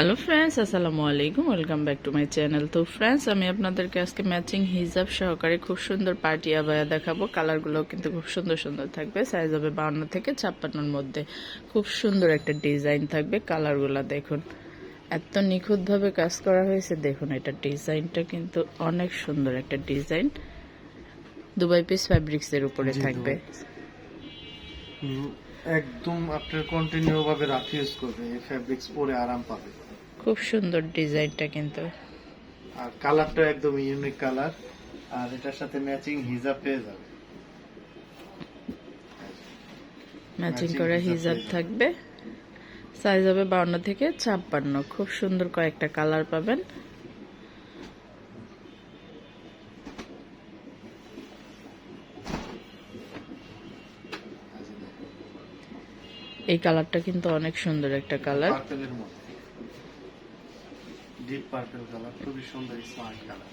Hello friends আসসালামু আলাইকুম welcome back to my channel তো ফ্রেন্ডস আমি আপনাদেরকে আজকে ম্যাচিং হিজাব সহকারে খুব সুন্দর পার্টি আবায়া দেখাবো। কালারগুলো কিন্তু খুব সুন্দর সুন্দর থাকবে। সাইজ হবে বাউন্ন থেকে ছাপ্পান্নর মধ্যে। খুব সুন্দর একটা ডিজাইন থাকবে কালারগুলো দেখুন। এত নিখুঁতভাবে কাজ করা হয়েছে। দেখুন এটা ডিজাইনটা কিন্তু অনেক সুন্দর একটা ডিজাইন দুবাই পিস ফ্যাব্রিক্সের উপরে থাকবে। একদম আপনার কন্টিনিউ ভাবে রাফ ইউজ করবে। এই ফ্যাব্রিক্স পরে আরাম পাবে। খুব সুন্দর ডিজাইনটা কিন্তু। আর কালারটা একদম ইউনিক কালার আর এটার সাথে ম্যাচিং হিজাব পেয়ে যাবে। ম্যাচিং করা হিজাব। থাকবে। সাইজ হবে বাউন্ন থেকে ছাপ্পান্ন। খুব সুন্দর কয়েকটা কালার পাবেন। এই কালারটা কিন্তু অনেক সুন্দর একটা কালার। ডিপ পার্পেল কালার খুবই সুন্দর স্মার্ট কালার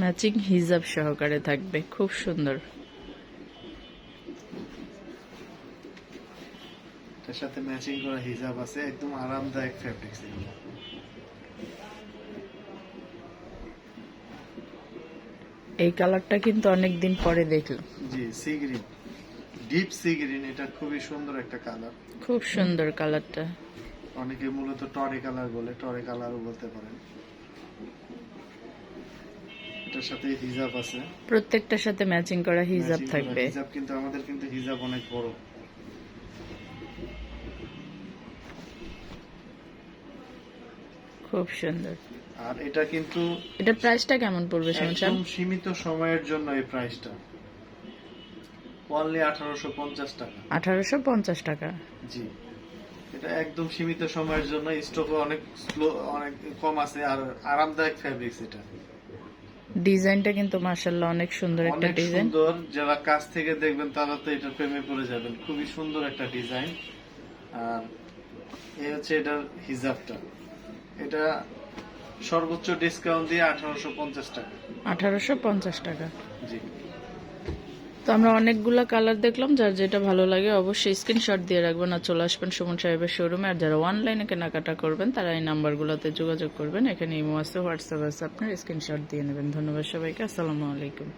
ম্যাচিং হিজাব সহকারে থাকবে খুব সুন্দর। এটার সাথে ম্যাচিং করা হিজাব আছে একদম আরামদায়ক ফ্যাব্রিক্স এগুলো এই কালারটা কিন্তু অনেক দিন পরে দেখলাম। জি sea green deep sea green এটা খুবই সুন্দর একটা কালার খুব সুন্দর কালারটা অনেকে মূলত টরে কালার বলে টরে কালারও বলতে পারেন। এটার সাথে হিজাব আছে। প্রত্যেকটার সাথে ম্যাচিং করা হিজাব থাকবে। হিজাব কিন্তু আমাদের কিন্তু হিজাব অনেক বড়। খুব সুন্দর। আর এটা কিন্তু এটা প্রাইসটা কেমন পড়বে শুনছেন? একদম সীমিত সময়ের জন্য এই প্রাইসটা অনলি আঠারোশো পঞ্চাশ টাকা। আঠারোশো পঞ্চাশ টাকা। জি। এটা একদম সীমিত সময়ের জন্য স্টক অনেক স্লো অনেক কম আছে আর আরামদায়ক ফ্যাব্রিক্স এটা। ডিজাইনটা কিন্তু মার্শাল্লাহ অনেক সুন্দর একটা ডিজাইন সুন্দর যারা কাছ থেকে দেখবেন তারা তো এটার প্রেমে পড়ে যাবেন। খুবই সুন্দর একটা ডিজাইন আর এই হচ্ছে এটার হিজাবটা। এটা সর্বোচ্চ ডিসকাউন্ট দিয়ে আঠারোশো পঞ্চাশ টাকা। আঠারোশো পঞ্চাশ টাকা। জি। তো আমরা অনেকগুলো কালার দেখলাম, যার যেটা ভালো লাগে অবশ্যই স্ক্রিনশট দিয়ে রাখবেন না চলে আসবেন সুমন সাহেবের শোরুমে আর যারা অনলাইনে কেনাকাটা করবেন, তারা এই নাম্বারগুলোতে যোগাযোগ করবেন। এখানে ইমো আছে হোয়াটসঅ্যাপ আছে, আপনার স্ক্রিনশট দিয়ে নেবেন। ধন্যবাদ সবাইকে, আসসালামু আলাইকুম।